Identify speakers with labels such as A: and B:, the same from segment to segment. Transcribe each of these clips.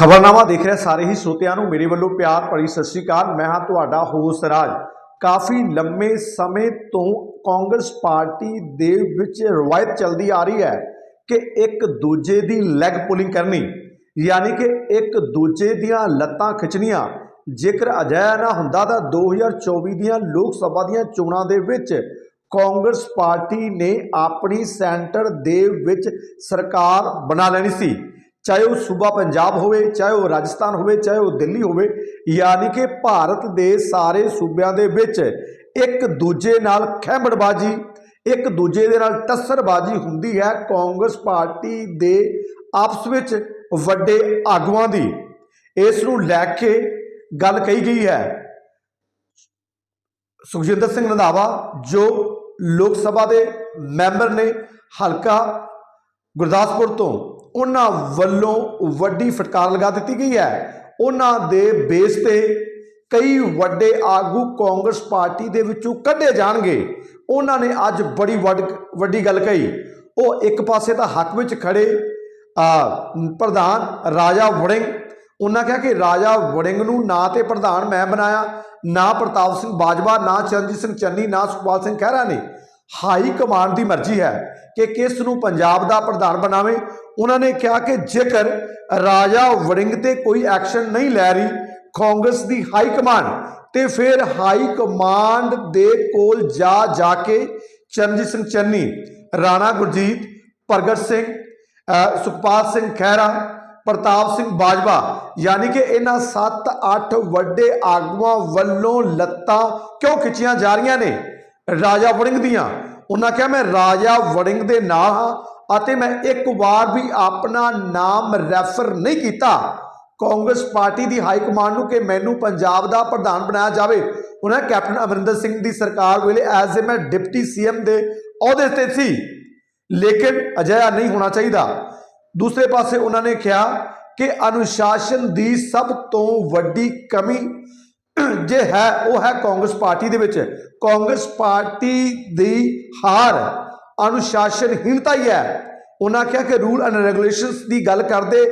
A: ਖਬਰਨਾਮਾ ਦੇਖ ਰਹੇ ਸਾਰੇ ਹੀ ਸਰੋਤਿਆਂ ਨੂੰ। ਮੇਰੇ ਵੱਲੋਂ ਪਿਆਰ ਭਰੀ ਸਤਿ ਸ਼੍ਰੀ ਅਕਾਲ। ਮੈਂ ਹਾਂ ਤੁਹਾਡਾ ਹੋਸਟ ਰਾਜ। ਕਾਫੀ ਲੰਮੇ ਸਮੇਂ ਤੋਂ ਕਾਂਗਰਸ ਪਾਰਟੀ ਦੇ ਵਿੱਚ ਰਵਾਇਤ ਚੱਲਦੀ ਆ ਰਹੀ ਹੈ ਕਿ ਇੱਕ ਦੂਜੇ ਦੀ ਲੈਗ ਪੁਲਿੰਗ ਕਰਨੀ, ਯਾਨੀ ਕਿ ਇੱਕ ਦੂਜੇ ਦੀਆਂ ਲੱਤਾਂ ਖਿੱਚਣੀਆਂ। ਜੇਕਰ ਅਜਿਹਾ ਨਾ ਹੁੰਦਾ ਤਾਂ 2024 ਦੀਆਂ ਲੋਕ ਸਭਾ ਦੀਆਂ ਚੋਣਾਂ ਦੇ ਵਿੱਚ ਕਾਂਗਰਸ ਪਾਰਟੀ ਨੇ ਆਪਣੀ ਸੈਂਟਰ ਦੇ ਵਿੱਚ ਸਰਕਾਰ ਬਣਾ ਲੈਣੀ ਸੀ। ਚਾਹੇ ਉਹ ਸੂਬਾ ਪੰਜਾਬ ਹੋਵੇ, ਚਾਹੇ ਉਹ ਰਾਜਸਥਾਨ ਹੋਵੇ, ਚਾਹੇ ਉਹ ਦਿੱਲੀ ਹੋਵੇ, ਯਾਨੀ ਕਿ ਭਾਰਤ ਦੇ ਸਾਰੇ ਸੂਬਿਆਂ ਦੇ ਵਿੱਚ ਇੱਕ ਦੂਜੇ ਨਾਲ ਖਹਿਮੜਬਾਜੀ, ਇੱਕ ਦੂਜੇ ਦੇ ਨਾਲ ਟੱਸਰਬਾਜੀ ਹੁੰਦੀ ਹੈ ਕਾਂਗਰਸ ਪਾਰਟੀ ਦੇ ਆਪਸ ਵਿੱਚ ਵੱਡੇ ਆਗੂਆਂ ਦੀ। ਇਸ ਨੂੰ ਲੈ ਕੇ ਗੱਲ ਕਹੀ ਗਈ ਹੈ ਸੁਖਜਿੰਦਰ ਸਿੰਘ ਰੰਧਾਵਾ, ਜੋ ਲੋਕ ਸਭਾ ਦੇ ਮੈਂਬਰ ਨੇ ਹਲਕਾ ਗੁਰਦਾਸਪੁਰ ਤੋਂ। ਉਹਨਾਂ ਵੱਲੋਂ ਵੱਡੀ ਫਟਕਾਰ ਲਗਾ ਦਿੱਤੀ ਗਈ ਹੈ। ਉਹਨਾਂ ਦੇ ਬੇਸ ਤੇ ਕਈ ਵੱਡੇ ਆਗੂ ਕਾਂਗਰਸ ਪਾਰਟੀ ਦੇ ਵਿੱਚੋਂ ਕੱਢੇ ਜਾਣਗੇ। ਉਹਨਾਂ ਨੇ ਅੱਜ ਬੜੀ ਵੱਡ- ਵੱਡੀ ਗੱਲ ਕਹੀ। ਉਹ ਇੱਕ ਪਾਸੇ ਤਾਂ ਹੱਕ ਵਿੱਚ ਖੜੇ ਪ੍ਰਧਾਨ ਰਾਜਾ ਵੜਿੰਗ। ਉਹਨਾਂ ਕਿਹਾ ਕਿ ਰਾਜਾ ਵੜਿੰਗ ਨੂੰ ਨਾ ਤੇ ਪ੍ਰਧਾਨ ਮੈਂ ਬਣਾਇਆ, ਨਾ ਪ੍ਰਤਾਪ ਸਿੰਘ ਬਾਜਵਾ, ਨਾ ਚਰਨਜੀਤ ਸਿੰਘ ਚੰਨੀ, ਨਾ ਸੁਖਪਾਲ ਸਿੰਘ ਖਹਿਰਾ ਨੇ। ਹਾਈ ਕਮਾਂਡ ਦੀ ਮਰਜ਼ੀ ਹੈ ਕਿ ਕਿਸ ਨੂੰ ਪੰਜਾਬ ਦਾ ਪ੍ਰਧਾਨ ਬਣਾਵੇ। ਉਹਨਾਂ ਨੇ ਕਿਹਾ ਕਿ ਜੇਕਰ ਰਾਜਾ ਵੜਿੰਗ ਤੇ ਕੋਈ ਐਕਸ਼ਨ ਨਹੀਂ ਲੈ ਰਹੀ ਕਾਂਗਰਸ ਦੀ ਹਾਈ ਕਮਾਂਡ, ਤੇ ਫਿਰ ਹਾਈ ਕਮਾਂਡ ਦੇ ਕੋਲ ਜਾ ਜਾ ਕੇ ਚਰਨਜੀਤ ਸਿੰਘ ਚੰਨੀ, ਰਾਣਾ ਗੁਰਜੀਤ, ਪ੍ਰਗਟ ਸਿੰਘ ਸੁਖਪਾਲ ਸਿੰਘ ਖਹਿਰਾ, ਪ੍ਰਤਾਪ ਸਿੰਘ ਬਾਜਵਾ, ਯਾਨੀ ਕਿ ਇਹਨਾਂ 7-8 ਵੱਡੇ ਆਗੂਆਂ ਵੱਲੋਂ ਲੱਤਾਂ ਕਿਉਂ ਖਿੱਚੀਆਂ ਜਾ ਰਹੀਆਂ ਨੇ? ਰਾਜਾ ਵੜਿੰਗ ਦੀਆਂ। ਉਹਨਾਂ ਕਿਹਾ, ਮੈਂ ਰਾਜਾ ਵੜਿੰਗ ਦੇ ਨਾਂ ਹਾਂ ਅਤੇ ਮੈਂ ਇੱਕ ਵਾਰ ਵੀ ਆਪਣਾ ਨਾਮ ਰੈਫਰ ਨਹੀਂ ਕੀਤਾ। ਕਾਂਗਰਸ ਪਾਰਟੀ ਦੀ ਹਾਈ ਕਮਾਂਡ ਨੂੰ ਕਿ ਮੈਨੂੰ ਪੰਜਾਬ ਦਾ ਪ੍ਰਧਾਨ ਬਣਾਇਆ ਜਾਵੇ। ਉਹਨਾਂ ਕੈਪਟਨ ਅਮਰਿੰਦਰ ਸਿੰਘ ਦੀ ਸਰਕਾਰ ਵੇਲੇ ਐਜ਼ ਏ ਮੈਂ ਡਿਪਟੀ ਸੀਐਮ ਦੇ ਅਹੁਦੇ ਤੇ ਸੀ। ਲੇਕਿਨ ਅਜਿਹਾ ਨਹੀਂ ਹੋਣਾ ਚਾਹੀਦਾ। ਦੂਸਰੇ ਪਾਸੇ ਉਹਨਾਂ ਨੇ ਕਿਹਾ ਕਿ ਅਨੁਸ਼ਾਸਨ ਦੀ ਸਭ ਤੋਂ ਵੱਡੀ ਕਮੀ ਜੇ ਹੈ, ਉਹ ਹੈ ਕਾਂਗਰਸ ਪਾਰਟੀ ਦੇ ਵਿੱਚ। ਕਾਂਗਰਸ ਪਾਰਟੀ ਦੀ ਹਾਰ ਅਨੁਸ਼ਾਸਨਹੀਣਤਾ ਹੀ ਹੈ। ਉਹਨਾਂ ਕਿਹਾ ਕਿ ਰੂਲ ਐਂਡ ਰੈਗੂਲੇਸ਼ਨਸ ਦੀ ਗੱਲ ਕਰਦੇ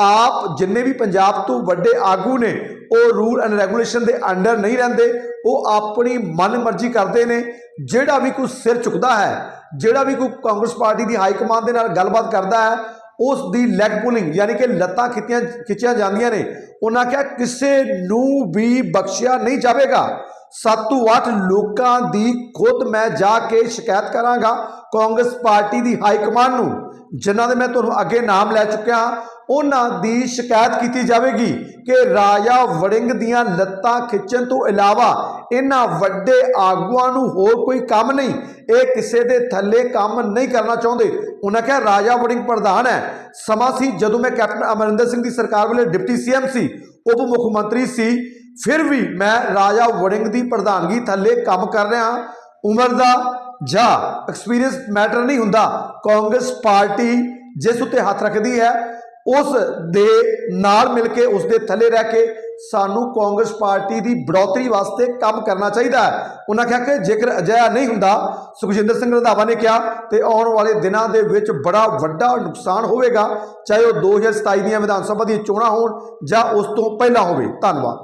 A: ਆਪ ਜਿੰਨੇ ਵੀ ਪੰਜਾਬ ਤੋਂ ਵੱਡੇ ਆਗੂ ਨੇ, ਉਹ ਰੂਲ ਐਂਡ ਰੈਗੂਲੇਸ਼ਨ ਦੇ ਅੰਡਰ ਨਹੀਂ ਰਹਿੰਦੇ, ਉਹ ਆਪਣੀ ਮਨਮਰਜ਼ੀ ਕਰਦੇ ਨੇ। ਜਿਹੜਾ ਵੀ ਕੋਈ ਸਿਰ ਚੁੱਕਦਾ ਹੈ, ਜਿਹੜਾ ਵੀ ਕੋਈ ਕਾਂਗਰਸ ਪਾਰਟੀ ਦੀ ਹਾਈ ਕਮਾਂਡ ਦੇ ਨਾਲ ਗੱਲਬਾਤ ਕਰਦਾ ਹੈ, ਉਸ ਦੀ ਲੈਗ ਪੁਲਿੰਗ ਯਾਨੀ ਕਿ ਲੱਤਾਂ ਖਿੱਚੀਆਂ ਖਿੱਚੀਆਂ ਜਾਂਦੀਆਂ ਨੇ। ਉਹਨਾਂ ਕਿਹਾ ਕਿਸੇ ਨੂੰ ਵੀ ਬਖਸ਼ਿਆ ਨਹੀਂ ਜਾਵੇਗਾ। 7 ਤੋਂ 8 ਲੋਕਾਂ ਦੀ ਖੁਦ ਮੈਂ ਜਾ ਕੇ ਸ਼ਿਕਾਇਤ ਕਰਾਂਗਾ ਕਾਂਗਰਸ ਪਾਰਟੀ ਦੀ ਹਾਈ ਕਮਾਂਡ ਨੂੰ, ਜਿਨ੍ਹਾਂ ਦੇ ਮੈਂ ਤੁਹਾਨੂੰ ਅੱਗੇ ਨਾਮ ਲੈ ਚੁੱਕਿਆ ਹਾਂ ਉਹਨਾਂ ਦੀ ਸ਼ਿਕਾਇਤ ਕੀਤੀ ਜਾਵੇਗੀ ਕਿ ਰਾਜਾ ਵੜਿੰਗ ਦੀਆਂ ਲੱਤਾਂ ਖਿੱਚਣ ਤੋਂ ਇਲਾਵਾ ਇਹਨਾਂ ਵੱਡੇ ਆਗੂਆਂ ਨੂੰ ਹੋਰ ਕੋਈ ਕੰਮ ਨਹੀਂ, ਇਹ ਕਿਸੇ ਦੇ ਥੱਲੇ ਕੰਮ ਨਹੀਂ ਕਰਨਾ ਚਾਹੁੰਦੇ। ਉਹਨਾਂ ਕਿਹਾ ਰਾਜਾ ਵੜਿੰਗ ਪ੍ਰਧਾਨ ਹੈ। ਸਮਾਂ ਸੀ ਜਦੋਂ ਮੈਂ ਕੈਪਟਨ ਅਮਰਿੰਦਰ ਸਿੰਘ ਦੀ ਸਰਕਾਰ ਵੇਲੇ ਡਿਪਟੀ ਸੀਐਮ ਸੀ, ਉਪ ਮੁੱਖ ਮੰਤਰੀ ਸੀ। ਫਿਰ ਵੀ ਮੈਂ ਰਾਜਾ ਵੜਿੰਗ ਦੀ ਪ੍ਰਧਾਨਗੀ ਥੱਲੇ ਕੰਮ ਕਰ ਰਿਹਾ ਉਮਰ ਦਾ ਜਾਂ ਐਕਸਪੀਰੀਅੰਸ ਮੈਟਰ ਨਹੀਂ ਹੁੰਦਾ। ਕਾਂਗਰਸ ਪਾਰਟੀ ਜਿਸ ਉੱਤੇ ਹੱਥ ਰੱਖਦੀ ਹੈ, ਉਸ ਦੇ ਨਾਲ ਮਿਲ ਕੇ, ਉਸ ਦੇ ਥੱਲੇ ਰਹਿ ਕੇ ਸਾਨੂੰ ਕਾਂਗਰਸ ਪਾਰਟੀ ਦੀ ਬੜੋਤਰੀ ਵਾਸਤੇ ਕੰਮ ਕਰਨਾ ਚਾਹੀਦਾ ਹੈ। ਉਹਨਾਂ ਕਿਹਾ ਕਿ ਜੇਕਰ ਅਜਿਹਾ ਨਹੀਂ ਹੁੰਦਾ, ਸੁਖਜਿੰਦਰ ਸਿੰਘ ਰੰਧਾਵਾ ਨੇ ਕਿਹਾ ਤੇ ਆਉਣ ਵਾਲੇ ਦਿਨਾਂ ਦੇ ਵਿੱਚ ਬੜਾ ਵੱਡਾ ਨੁਕਸਾਨ ਹੋਵੇਗਾ, ਚਾਹੇ ਉਹ 2027 ਦੀਆਂ ਵਿਧਾਨ ਸਭਾ ਦੀਆਂ ਚੋਣਾਂ ਹੋਣ ਜਾਂ ਉਸ ਤੋਂ ਪਹਿਲਾਂ ਹੋਵੇ। ਧੰਨਵਾਦ।